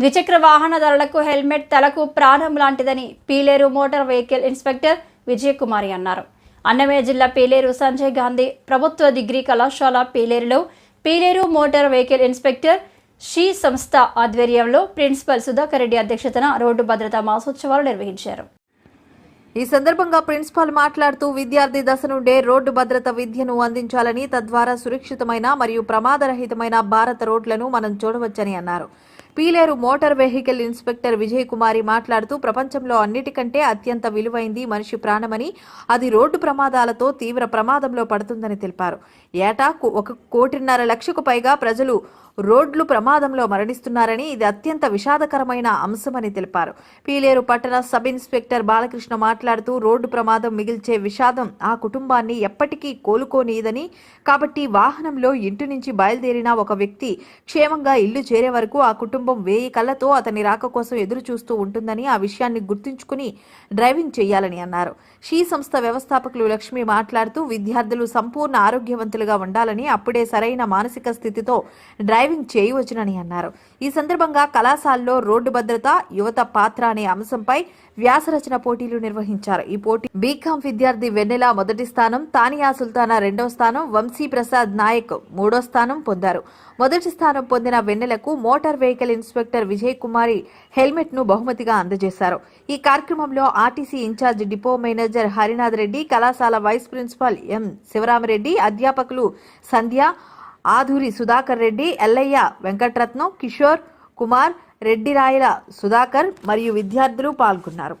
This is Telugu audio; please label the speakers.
Speaker 1: ద్విచక్ర వాహనదారులకు హెల్మెట్ తలకు ప్రాణం లాంటిదని Pileru motor vehicle inspector Vijayakumari అన్నారు. అన్నమయ్య జిల్లా పీలేరు సంజయ్ గాంధీ ప్రభుత్వ డిగ్రీ కళాశాల పీలేరులో Pileru motor vehicle inspector she సంస్థ ఆధ్వర్యంలో ప్రిన్సిపల్ సుధాకర్ రెడ్డి అధ్యక్షతన రోడ్డు భద్రతా మాసోత్సవాలు నిర్వహించారు.
Speaker 2: ఈ సందర్భంగా ప్రిన్సిపాల్ మాట్లాడుతూ విద్యార్థి దశ నుండే రోడ్డు భద్రత విద్యను అందించాలని తద్వారా సురక్షితమైన మరియు ప్రమాదరహితమైన భారత రోడ్లను మనం చూడవచ్చని అన్నారు. Pileru motor vehicle inspector Vijay Kumari మాట్లాడుతూ ప్రపంచంలో అన్నిటికంటే అత్యంత విలువైంది మనిషి ప్రాణమని అది రోడ్డు ప్రమాదాలతో తీవ్ర ప్రమాదంలో పడుతుందని తెలిపారు. ఏటా ఒక కోటిన్నర లక్షకు పైగా ప్రజలు రోడ్లు ప్రమాదంలో మరణిస్తున్నారని ఇది అత్యంత విషాదకరమైన అంశమని తెలిపారు. పీలేరు పట్టణ సబ్ ఇన్స్పెక్టర్ బాలకృష్ణ మాట్లాడుతూ రోడ్డు ప్రమాదం మిగిల్చే విషాదం ఆ కుటుంబాన్ని ఎప్పటికీ కోలుకోనీయదని కాబట్టి వాహనంలో ఇంటి నుంచి బయలుదేరిన ఒక వ్యక్తి క్షేమంగా ఇల్లు చేరే వరకు ఆ కుటుంబం కుటుంబం వేయి కళ్ళతో అతని రాక కోసం ఎదురు చూస్తూ ఉంటుందని ఆ విషయాన్ని గుర్తుంచుకుని డ్రైవింగ్ చేయాలని అన్నారు. షీ సంస్థ వ్యవస్థాపకులు లక్ష్మి మాట్లాడుతూ విద్యార్థులు సంపూర్ణ ఆరోగ్యవంతులుగా ఉండాలని అప్పుడే సరైన మానసిక స్థితితో డ్రైవింగ్ చేయవచ్చునని అన్నారు. ఈ సందర్భంగా కళాశాలలో రోడ్డు భద్రత యువత పాత్ర అనే అంశంపై వ్యాసరచన పోటీలు నిర్వహించారు. ఈ పోటీ బీకాం విద్యార్థి వెన్నెల మొదటి స్థానం తానియా సుల్తానా రెండో స్థానం వంశీ ప్రసాద్ నాయక్ మూడో స్థానం పొందారు. మొదటి స్థానం పొందిన వెన్నెలకు motor vehicle inspector Vijay Kumari హెల్మెట్ను బహుమతిగా అందజేశారు. ఈ కార్యక్రమంలో RTC in charge depot manager Harinath Reddy కళాశాల వైస్ ప్రిన్సిపాల్ ఎం శివరామరెడ్డి అధ్యాపకులు సంధ్య ఆధురి సుధాకర్ రెడ్డి ఎల్లయ్య వెంకట్రత్నం కిషోర్ కుమార్ రెడ్డిరాయల సుధాకర్ మరియు విద్యార్థులు పాల్గొన్నారు.